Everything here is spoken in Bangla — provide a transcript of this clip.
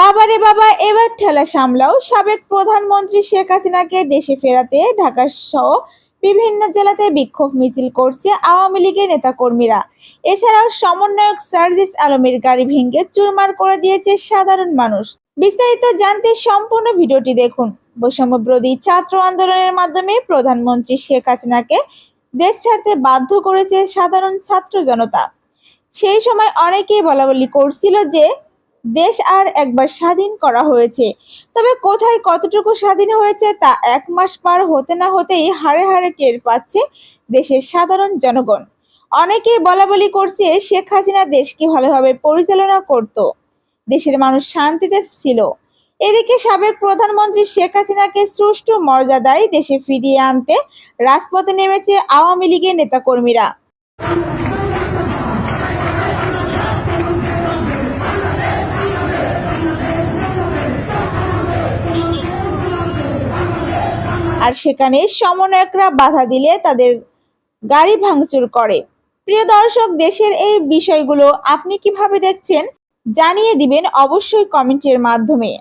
বাবারে বাবা, এবার ঠেলা সামলাও। সাবেক প্রধানমন্ত্রী শেখ হাসিনাকে দেশে ফেরাতে ঢাকা সহ বিভিন্ন জেলাতে বিক্ষোভ মিছিল করছে আওয়ামী লীগের নেতাকর্মীরা। এছাড়াও সমন্বয়ক সার্জিস আলমের গাড়ি ভেঙে চুরমার করে দিয়েছে সাধারণ মানুষ। বিস্তারিত জানতে সম্পূর্ণ ভিডিওটি দেখুন। বৈষম্যবিরোধী ছাত্র আন্দোলনের মাধ্যমে প্রধানমন্ত্রী শেখ হাসিনাকে দেশ ছাড়তে বাধ্য করেছে সাধারণ ছাত্র জনতা। সেই সময় অনেকেই বলা বলি করছিল যে, দেশ আর একবার স্বাধীন করা হয়েছে। তবে কোথায় কতটুকু স্বাধীন হয়েছে তা এক মাস পার হতে না হতেই হাড়ে হাড়ে টের পাচ্ছে দেশের সাধারণ জনগণ। অনেকেই বলা বলি করছে, শেখ হাসিনা দেশকে ভালোভাবে পরিচালনা করত। দেশের মানুষ শান্তিতে ছিল। এদিকে সাবেক প্রধানমন্ত্রী শেখ হাসিনাকে সুষ্ঠু মর্যাদায় দেশে ফিরিয়ে আনতে রাজপথে নেমেছে আওয়ামী লীগের নেতাকর্মীরা। আর সেখানে সমন্বয়করা বাধা দিলে তাদের গাড়ি ভাঙচুর করে। প্রিয় দর্শক, দেশের এই বিষয়গুলো আপনি কীভাবে দেখছেন জানিয়ে দিবেন অবশ্যই কমেন্টের মাধ্যমে।